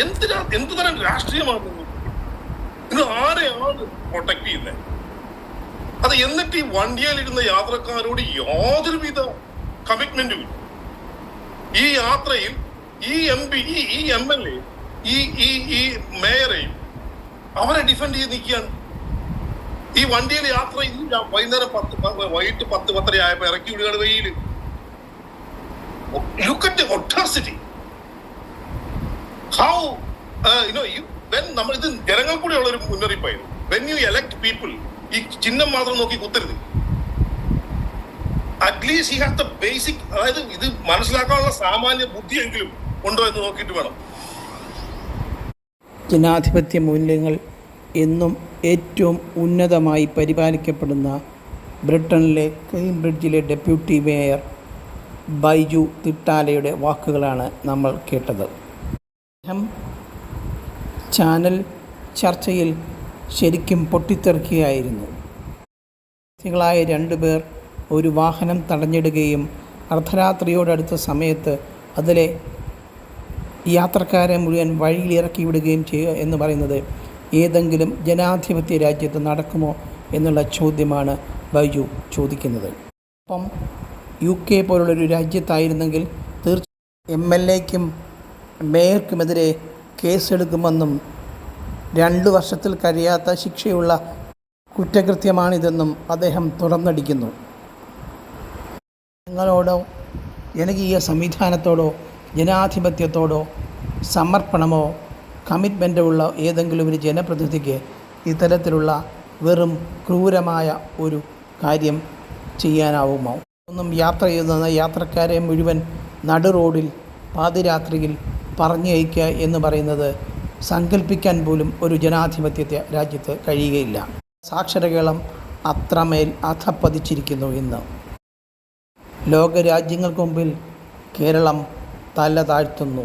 എന്തിനാ എന്ത് തരം രാഷ്ട്രീയമാണ്? നിങ്ങൾ ആരെയാണ് പ്രൊട്ടക്ട് ചെയ്യുന്നത് അത് എന്നിട്ട് ഈ വണ്ടിയിലിരുന്ന യാത്രക്കാരോട് യാതൊരുവിധ കമ്മിറ്റ്മെന്റും ഇല്ല. ഈ യാത്രയിൽ ഈ എം പി ഈ ഈ എം എൽ എ ഈ ഈ ഈ മേയറെയും അവരെ ഡിഫെൻഡ് ചെയ്ത് നിൽക്കുകയാണ്. ഈ വണ്ടിയിൽ യാത്ര രാ- വൈകുന്നേരം പത്ത് വൈകിട്ട് പത്ത് പത്തര ആയപ്പോ ഇറക്കി വിടുകയാണ് വെയിൽ. ഹൗ യുനോ യു വെൻ നമ്മൾ ഇത് ജനങ്ങൾ കൂടിയുള്ള ഒരു മുന്നറിയിപ്പായിരുന്നു. വെൻ യു എലക്ട് പീപ്പിൾ ഈ ചിഹ്നം മാത്രം നോക്കി കുത്തരുത്. അറ്റ്ലീസ്റ്റ് ഈ ഹാസ് ദ ബേസിക് അതായത് ഇത് മനസ്സിലാക്കാനുള്ള സാമാന്യ ബുദ്ധിയെങ്കിലും ഉണ്ടോ എന്ന് നോക്കിയിട്ട് വേണം. ജനാധിപത്യ മൂല്യങ്ങൾ എന്നും ഏറ്റവും ഉന്നതമായി പരിപാലിക്കപ്പെടുന്ന ബ്രിട്ടനിലെ കേംബ്രിഡ്ജിലെ ഡെപ്യൂട്ടി മേയർ ബൈജു തിട്ടാലയുടെ വാക്കുകളാണ് നമ്മൾ കേട്ടത്. അദ്ദേഹം ചാനൽ ചർച്ചയിൽ ശരിക്കും പൊട്ടിത്തെറിക്കുകയായിരുന്നു. വ്യക്തികളായ രണ്ടുപേർ ഒരു വാഹനം തടഞ്ഞിടുകയും അർദ്ധരാത്രിയോടടുത്ത സമയത്ത് അതിലെ യാത്രക്കാരെ മുഴുവൻ വഴിയിൽ ഇറക്കി വിടുകയും ചെയ്യുക എന്ന് പറയുന്നത് ഏതെങ്കിലും ജനാധിപത്യ രാജ്യത്ത് നടക്കുമോ എന്നുള്ള ചോദ്യമാണ് ബൈജു ചോദിക്കുന്നത്. അപ്പം യു കെ പോലുള്ളൊരു രാജ്യത്തായിരുന്നെങ്കിൽ തീർച്ചയായും എം എൽ എക്കും മേയർക്കുമെതിരെ കേസെടുക്കുമെന്നും രണ്ട് വർഷത്തിൽ കഴിയാത്ത ശിക്ഷയുള്ള കുറ്റകൃത്യമാണിതെന്നും അദ്ദേഹം തുറന്നടിക്കുന്നു. നിങ്ങളോടോ ജനകീയ സംവിധാനത്തോടോ ജനാധിപത്യത്തോടോ സമർപ്പണമോ കമ്മിറ്റ്മെന്റോ ഉള്ള ഏതെങ്കിലും ഒരു ജനപ്രതിനിധിക്ക് ഇത്തരത്തിലുള്ള വെറും ക്രൂരമായ ഒരു കാര്യം ചെയ്യാനാവുമോ? ഒന്നും യാത്ര ചെയ്യുന്ന യാത്രക്കാരെ മുഴുവൻ നടുറോഡിൽ പാതിരാത്രിയിൽ പറഞ്ഞയക്കുക എന്ന് പറയുന്നത് സങ്കല്പിക്കാൻ പോലും ഒരു ജനാധിപത്യത്തെ രാജ്യത്ത് കഴിയുകയില്ല. സാക്ഷരകേളം അത്രമേൽ അധപ്പതിച്ചിരിക്കുന്നു ഇന്ന്. ലോകരാജ്യങ്ങൾക്ക് മുമ്പിൽ കേരളം തല താഴ്ത്തുന്നു.